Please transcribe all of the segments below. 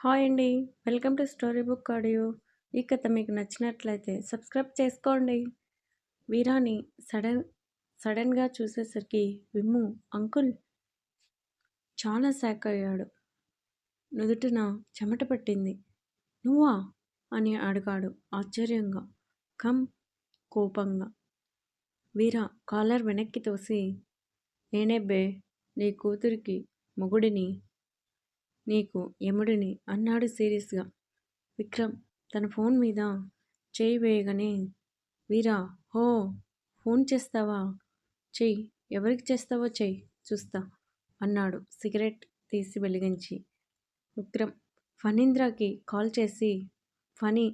Hi అండి. Welcome to story book audio. ఈ కథ మీకు నచ్చినట్లయితే సబ్స్క్రైబ్ చేసుకోండి. వీరాని సడన్ సడన్గా చూసేసరికి విమ్ము అంకుల్ చాలా శాక్ అయ్యాడు. నుదుటిన చెమట పట్టింది. నువ్వా? అని అడిగాడు ఆశ్చర్యంగా. కమ్ కోపంగా. వీరా కాలర్ వెనక్కి తోసి నేనే బే నీ కూతురికి మొగుడిని నీకు యముడిని అన్నాడు సీరియస్గా. విక్రమ్ తన ఫోన్ మీద చేయి వేయగానే వీరా హో ఫోన్ చేస్తావా? చెయ్యి ఎవరికి చేస్తావో చెయ్యి చూస్తా అన్నాడు సిగరెట్ తీసి వెలిగించి. విక్రమ్ ఫణీంద్రకి కాల్ చేసి ఫనీ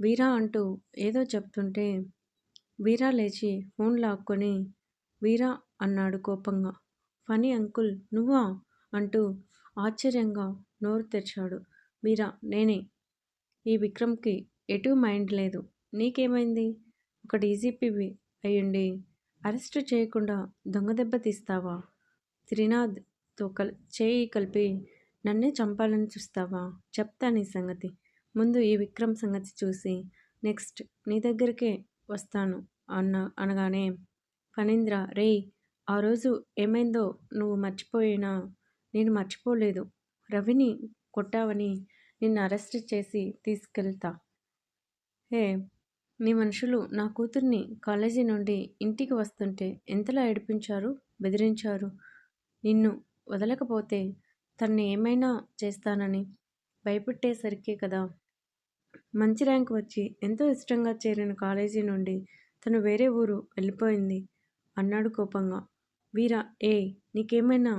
వీరా అంటూ ఏదో చెప్తుంటే వీరా లేచి ఫోన్ లాక్కొని వీరా అన్నాడు కోపంగా. ఫనీ అంకుల్ నువ్వా? అంటూ ఆశ్చర్యంగా నోరు తెరిచాడు. మీరా నేనే. ఈ విక్రమ్కి ఎటు మైండ్ లేదు. నీకేమైంది? ఒక డీజీపీవి అయ్యుండి అరెస్ట్ చేయకుండా దొంగ దెబ్బ తీస్తావా? త్రినాథ్తో కల్ చేయి కలిపి నన్నే చంపాలని చూస్తావా? చెప్తా నీ సంగతి. ముందు ఈ విక్రమ్ సంగతి చూసి నెక్స్ట్ నీ దగ్గరికే వస్తాను అన్న అనగానే ఫణీంద్ర రేయ్ ఆ రోజు ఏమైందో నువ్వు మర్చిపోయినా నేను మర్చిపోలేదు. రవిని కొట్టావని నిన్ను అరెస్ట్ చేసి తీసుకెళ్తా. హే మీ మనుషులు నా కూతుర్ని కాలేజీ నుండి ఇంటికి వస్తుంటే ఎంతలా ఏడిపించారు బెదిరించారు? నిన్ను వదలకపోతే తన్ని ఏమైనా చేస్తానని భయపెట్టేసరికే కదా. మంచి ర్యాంక్ వచ్చి ఎంతో ఇష్టంగా చేరిన కాలేజీ నుండి తను వేరే ఊరు వెళ్ళిపోయింది అన్నాడు కోపంగా. వీరా ఏ నీకేమైనా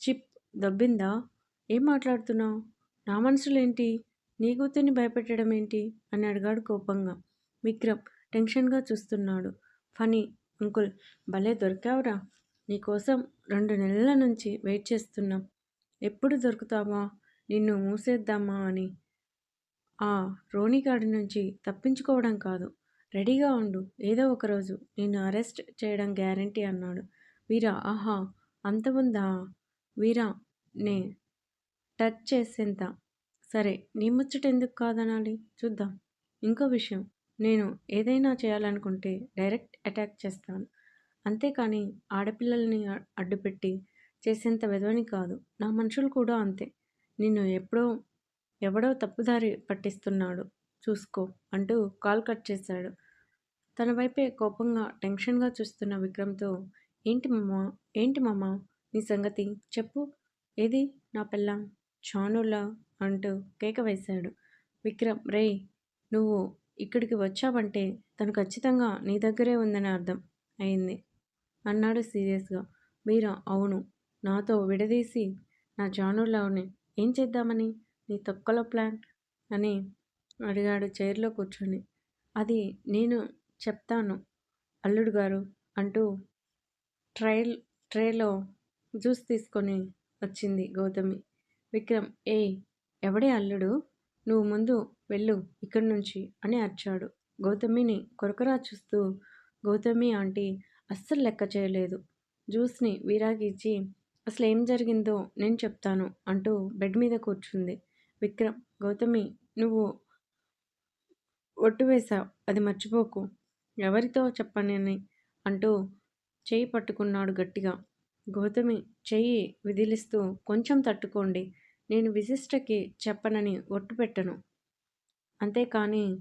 చిప్ దబ్బిందా? ఏం మాట్లాడుతున్నావు? నా మనసులేంటి? నీ కూతుర్ని భయపెట్టడం ఏంటి అని అడిగాడు కోపంగా. విక్రమ్ టెన్షన్గా చూస్తున్నాడు. ఫనీ అంకుల్ భలే దొరికావురా. నీకోసం రెండు నెలల నుంచి వెయిట్ చేస్తున్నాం. ఎప్పుడు దొరుకుతావా? నిన్ను మూసేద్దామా అని. ఆ రోనిగాడి నుంచి తప్పించుకోవడం కాదు. రెడీగా ఉండు. ఏదో ఒకరోజు నిన్ను అరెస్ట్ చేయడం గ్యారంటీ అన్నాడు. వీరా ఆహా అంత ఉందా వీరా నే టచ్ చేసేంత. సరే నీ ముచ్చట ఎందుకు కాదనాలి? చూద్దాం. ఇంకో విషయం నేను ఏదైనా చేయాలనుకుంటే డైరెక్ట్ అటాక్ చేస్తాను. అంతేకాని ఆడపిల్లల్ని అడ్డుపెట్టి చేసేంత విధవని కాదు. నా మనుషులు కూడా అంతే. నిన్ను ఎప్పుడో ఎవడో తప్పుదారి పట్టిస్తున్నాడు. చూసుకో అంటూ కాల్ కట్ చేశాడు. తన వైపే కోపంగా టెన్షన్గా చూస్తున్న విక్రమ్తో ఏంటి మమ్మ ఏంటి మమ్మ నీ సంగతి చెప్పు. ఏది? నా పిల్ల చానులా అంటూ కేక వేశాడు. విక్రమ్ రే నువ్వు ఇక్కడికి వచ్చావంటే తను ఖచ్చితంగా నీ దగ్గరే ఉందని అర్థం అయింది అన్నాడు సీరియస్గా. మీరా అవును. నాతో విడదీసి నా జానులావుని ఏం చేద్దామని? నీ తొక్కలో ప్లాన్? అని అడిగాడు చైర్లో కూర్చొని. అది నేను చెప్తాను అల్లుడు గారు అంటూ ట్రైల్ ట్రేలో జ్యూస్ తీసుకొని వచ్చింది గౌతమి. విక్రమ్ ఏ ఎవడే అల్లుడు? నువ్వు ముందు వెళ్ళు ఇక్కడి నుంచి అని అరిచాడు. గౌతమిని కొరకరా చూస్తూ గౌతమి ఆంటీ అస్సలు లెక్క చేయలేదు. జ్యూస్ని వీరాగిచ్చి అసలు ఏం జరిగిందో నేను చెప్తాను అంటూ బెడ్ మీద కూర్చుంది. విక్రమ్ గౌతమి నువ్వు ఒట్టు వేశావు అది మర్చిపోకు. ఎవరితో చెప్పనని అంటూ చేయి పట్టుకున్నాడు గట్టిగా. గౌతమి చెయ్యి విదిలిస్తూ కొంచెం తట్టుకోండి. నేను విశిష్టకి చెప్పనని ఒట్టు పెట్టను. అంతేకాని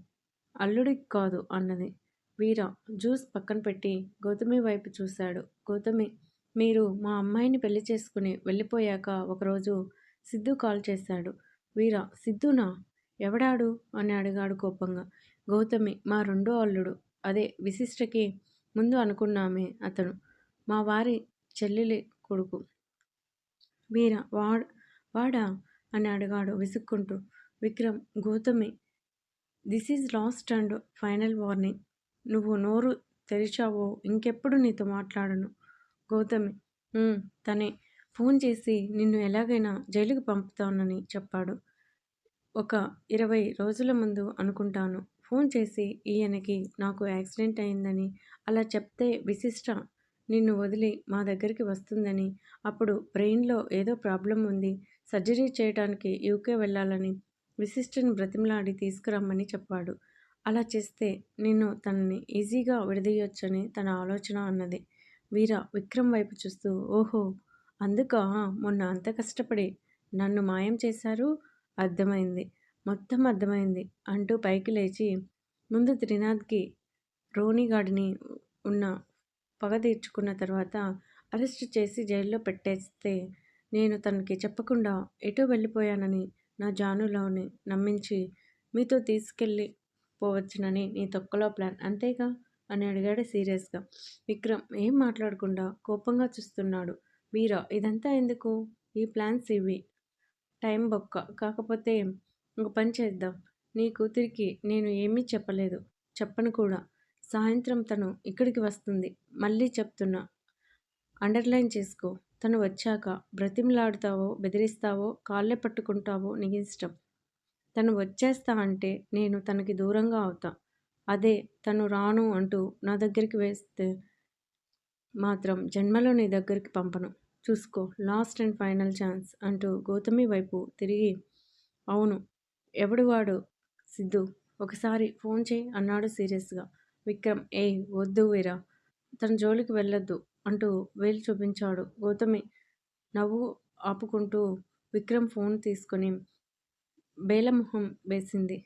అల్లుడికి కాదు అన్నది. వీర జ్యూస్ పక్కన పెట్టి గౌతమి వైపు చూశాడు. గౌతమి మీరు మా అమ్మాయిని పెళ్ళి చేసుకుని వెళ్ళిపోయాక ఒకరోజు సిద్ధు కాల్ చేశాడు. వీర సిద్ధునా? ఎవడాడు? అని అడిగాడు కోపంగా. గౌతమి మా రెండో అల్లుడు. అదే విశిష్టకి ముందు అనుకున్నామే అతను. మా వారి చెల్లెలి కొడుకు. వీర వాడ్ వాడా అని అడిగాడు విసుక్కుంటూ. Vikram Gautami this is last and final warning. నువ్వు నోరు తెరిచావో ఇంకెప్పుడు నీతో మాట్లాడను. గౌతమి తనే ఫోన్ చేసి నిన్ను ఎలాగైనా జైలుకి పంపుతానని చెప్పాడు. ఒక ఇరవై రోజుల ముందు అనుకుంటాను. ఫోన్ చేసి ఈయనకి నాకు యాక్సిడెంట్ అయిందని అలా చెప్తే విశిష్ట? నిన్ను వదిలి మా దగ్గరికి వస్తుందని. అప్పుడు బ్రెయిన్లో ఏదో ప్రాబ్లం ఉంది. సర్జరీ చేయడానికి యూకే వెళ్ళాలని విశిష్టని బ్రతిమలాడి తీసుకురమ్మని చెప్పాడు. అలా చేస్తే నిన్ను తనని ఈజీగా విడదీయొచ్చని తన ఆలోచన అన్నది. వీర విక్రమ్ వైపు చూస్తూ ఓహో అందుకా మొన్న అంత కష్టపడి నన్ను మాయం చేశారు? అర్థమైంది. మొత్తం అర్థమైంది అంటూ పైకి లేచి ముందు త్రినాథ్కి రోనిగాడిని ఉన్న పగ తీర్చుకున్న తర్వాత అరెస్ట్ చేసి జైల్లో పెట్టేస్తే నేను తనకి చెప్పకుండా ఎటో వెళ్ళిపోయానని నా జానులోని నమ్మించి మీతో తీసుకెళ్ళి పోవచ్చునని నీ తొక్కలో ప్లాన్ అంతేగా? అని అడిగాడు సీరియస్గా. విక్రమ్ ఏం మాట్లాడకుండా కోపంగా చూస్తున్నాడు. వీరా ఇదంతా ఎందుకు? ఈ ప్లాన్స్ ఇవి. టైం బొక్క. కాకపోతే ఒక పని చేద్దాం. నీ కూతురికి నేను ఏమీ చెప్పలేదు. చెప్పను కూడా. సాయంత్రం తను ఇక్కడికి వస్తుంది. మళ్ళీ చెప్తున్నా అండర్లైన్ చేసుకో. తను వచ్చాక బ్రతిమలాడుతావో బెదిరిస్తావో కాళ్ళే పట్టుకుంటావో నీకు ఇష్టం. తను వచ్చేస్తా అంటే నేను తనకి దూరంగా అవుతా. అదే తను రాను అంటూ నా దగ్గరికి వేస్తే మాత్రం జన్మలో నీ దగ్గరికి పంపను. చూసుకో లాస్ట్ అండ్ ఫైనల్ ఛాన్స్ అంటూ గౌతమి వైపు తిరిగి అవును ఎవడు వాడు? సిద్ధు ఒకసారి ఫోన్ చేయి అన్నాడు సీరియస్గా. విక్రమ్ ఏ వద్దు వీరా తన జోలికి వెళ్ళొద్దు అంటూ వేలు చూపించాడు. గౌతమి నవ్వు ఆపుకుంటూ విక్రమ్ ఫోన్ తీసుకొని బేలమొహం వేసింది.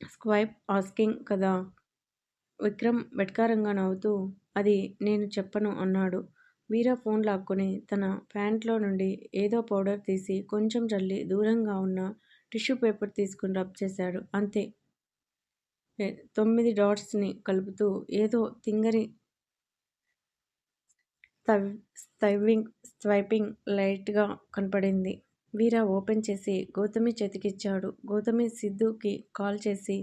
స్క్వైప్ ఆస్కింగ్ కదా? విక్రమ్ వెట్కారంగా నవ్వుతూ అది నేను చెప్పను అన్నాడు. వీరా ఫోన్ లాక్కొని తన ప్యాంట్లో నుండి ఏదో పౌడర్ తీసి కొంచెం చల్లి దూరంగా ఉన్న టిష్యూ పేపర్ తీసుకుని రబ్ చేశాడు. అంతే. తొమ్మిది డాట్స్ని కలుపుతూ ఏదో తింగరి స్టైవింగ్ స్వైపింగ్ లైట్గా కనపడింది. వీర ఓపెన్ చేసి గౌతమి చేతికిచ్చాడు. గౌతమి సిద్ధుకి కాల్ చేసి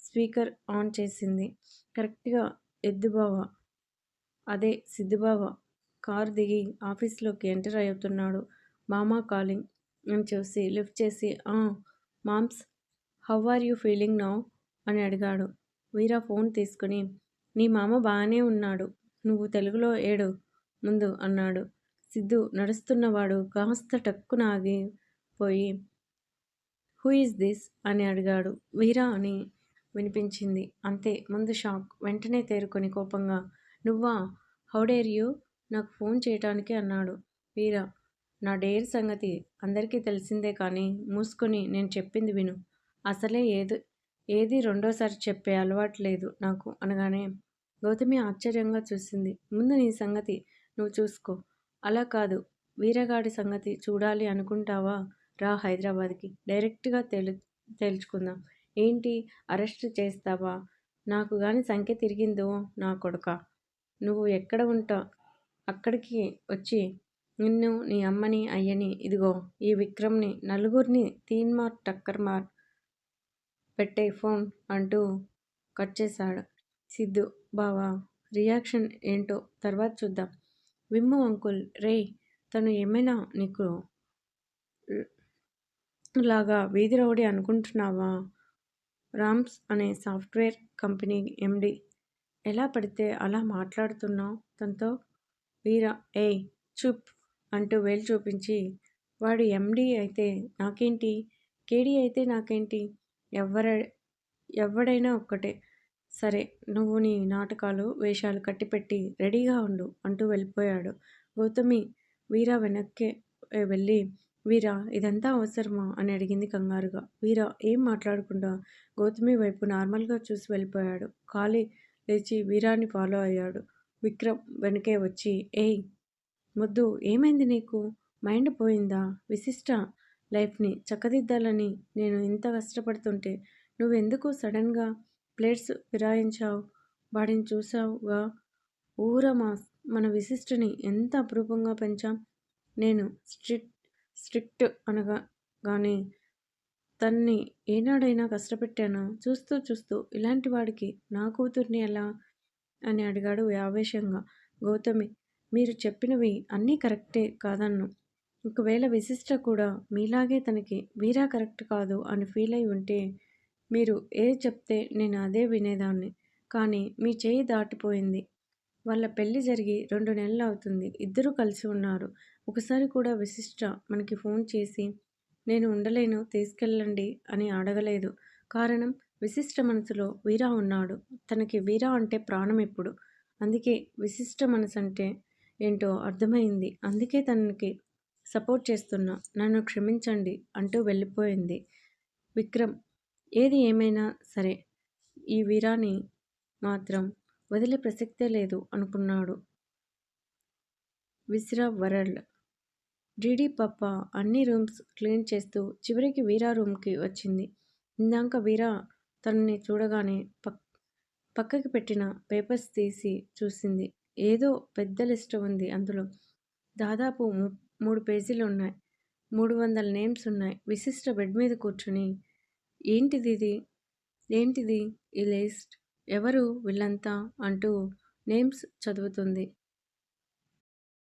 స్పీకర్ ఆన్ చేసింది. కరెక్ట్గా ఎద్దుబావ అదే సిద్ధుబావ కారు దిగి ఆఫీస్లోకి ఎంటర్ అవుతున్నాడు. మామా కాలింగ్ అని చూసి లిఫ్ట్ చేసి moms how are you feeling now? అని అడిగాడు. వీరా ఫోన్ తీసుకుని నీ మామ బాగానే ఉన్నాడు. నువ్వు తెలుగులో ఏడు. ముందు అన్నాడు. సిద్ధు నడుస్తున్నవాడు కాస్త టక్కున ఆగిపోయి హూ ఈజ్ దిస్? అని అడిగాడు. వీరా అని వినిపించింది. అంతే. ముందు షాక్. వెంటనే తేరుకొని కోపంగా నువ్వా? హౌడేర్ యూ? నాకు ఫోన్ చేయటానికి అన్నాడు. వీరా నా డేర్ సంగతి అందరికీ తెలిసిందే కానీ మూసుకొని నేను చెప్పింది విను. అసలే ఏది ఏది రెండోసారి చెప్పే అలవాటు లేదు నాకు అనగానే గౌతమి ఆశ్చర్యంగా చూసింది. ముందు నీ సంగతి నువ్వు చూసుకో. అలా కాదు. వీరగాడి సంగతి చూడాలి అనుకుంటావా? రా హైదరాబాద్కి. డైరెక్ట్గా తేలు తేల్చుకుందాం. ఏంటి? అరెస్ట్ చేస్తావా? నాకు కానీ సంఖ్య తిరిగిందో నా కొడుక? నువ్వు ఎక్కడ ఉంటా? అక్కడికి వచ్చి నిన్ను నీ అమ్మని అయ్యని ఇదిగో ఈ విక్రమ్ని నలుగురిని తీన్మార్ టక్కర్ పెట్టే ఫోన్ అంటూ కట్ చేశాడు. సిద్ధు బావా రియాక్షన్ ఏంటో తర్వాత చూద్దాం. విమ్ము అంకుల్ రే తను ఏమైనా నీకు లాగా వీధి రౌడీ అనుకుంటున్నావా? రామ్స్ అనే సాఫ్ట్వేర్ కంపెనీ ఎండి ఎలా పడితే అలా మాట్లాడుతున్నావు తనతో? వీరా ఏ చూప్ అంటూ వేలు చూపించి వాడు ఎండి అయితే నాకేంటి? కేడీ అయితే నాకేంటి? ఎవర ఎవడైనా ఒక్కటే. సరే నువ్వు నీ నాటకాలు వేషాలు కట్టిపెట్టి రెడీగా ఉండు అంటూ వెళ్ళిపోయాడు. గౌతమి వీరా వెనక్కే వెళ్ళి వీరా ఇదంతా అవసరమా? అని అడిగింది కంగారుగా. వీరా ఏం మాట్లాడకుండా? గౌతమి వైపు నార్మల్గా చూసి వెళ్ళిపోయాడు. ఖాళీ లేచి వీరాని ఫాలో అయ్యాడు. విక్రమ్ వెనకే వచ్చి ఏయ్ ముద్దు ఏమైంది నీకు? మైండ్ పోయిందా? విశిష్ట లైఫ్ని చక్కదిద్దాలని నేను ఇంత కష్టపడుతుంటే నువ్వెందుకు సడన్గా ప్లేట్స్ ఫిరాయించావు వాడిని చూసావుగా? ఊర మా మన విశిష్టని ఎంత అపురూపంగా పెంచాం? నేను స్ట్రిక్ట్ స్ట్రిక్ట్ అనగా కానీ తన్ని ఏనాడైనా కష్టపెట్టాను? చూస్తూ చూస్తూ ఇలాంటి వాడికి నా కూతుర్ని ఎలా? అని అడిగాడు ఆవేశంగా. గౌతమి మీరు చెప్పినవి అన్నీ కరెక్టే కాదన్ను. ఒకవేళ విశిష్ట కూడా మీలాగే తనకి వీరా కరెక్ట్ కాదు అని ఫీల్ అయి ఉంటే మీరు ఏది చెప్తే నేను అదే వినేదాన్ని. కానీ మీ చేయి దాటిపోయింది. వాళ్ళ పెళ్ళి జరిగి రెండు నెలలు అవుతుంది. ఇద్దరూ కలిసి ఉన్నారు. ఒకసారి కూడా విశిష్ట మనకి ఫోన్ చేసి నేను ఉండలేను తీసుకెళ్ళండి అని అడగలేదు. కారణం విశిష్ట మనసులో వీరా ఉన్నాడు. తనకి వీరా అంటే ప్రాణం ఎప్పుడు? అందుకే విశిష్ట మనసు అంటే ఏంటో అర్థమైంది. అందుకే తనకి సపోర్ట్ చేస్తున్నా. నన్ను క్షమించండి అంటూ వెళ్ళిపోయింది. విక్రమ్ ఏది ఏమైనా సరే ఈ వీరాని మాత్రం వదిలే ప్రసక్తే లేదు అనుకున్నాడు. విశ్రా వరల్డ్ డీడీ పప్ప అన్ని రూమ్స్ క్లీన్ చేస్తూ చివరికి వీరా రూమ్కి వచ్చింది. ఇందాక వీరా తనని చూడగానే పక్ పక్కకి పెట్టిన పేపర్స్ తీసి చూసింది. ఏదో పెద్ద లిస్ట్ ఉంది అందులో. దాదాపు మూడు పేజీలు ఉన్నాయి మూడు వందల నేమ్స్ ఉన్నాయి. విశిష్ట బెడ్ మీద కూర్చుని ఏంటిది ఇది? ఏంటిది ఈ లిస్ట్? ఎవరు వీళ్ళంతా? అంటూ నేమ్స్ చదువుతుంది.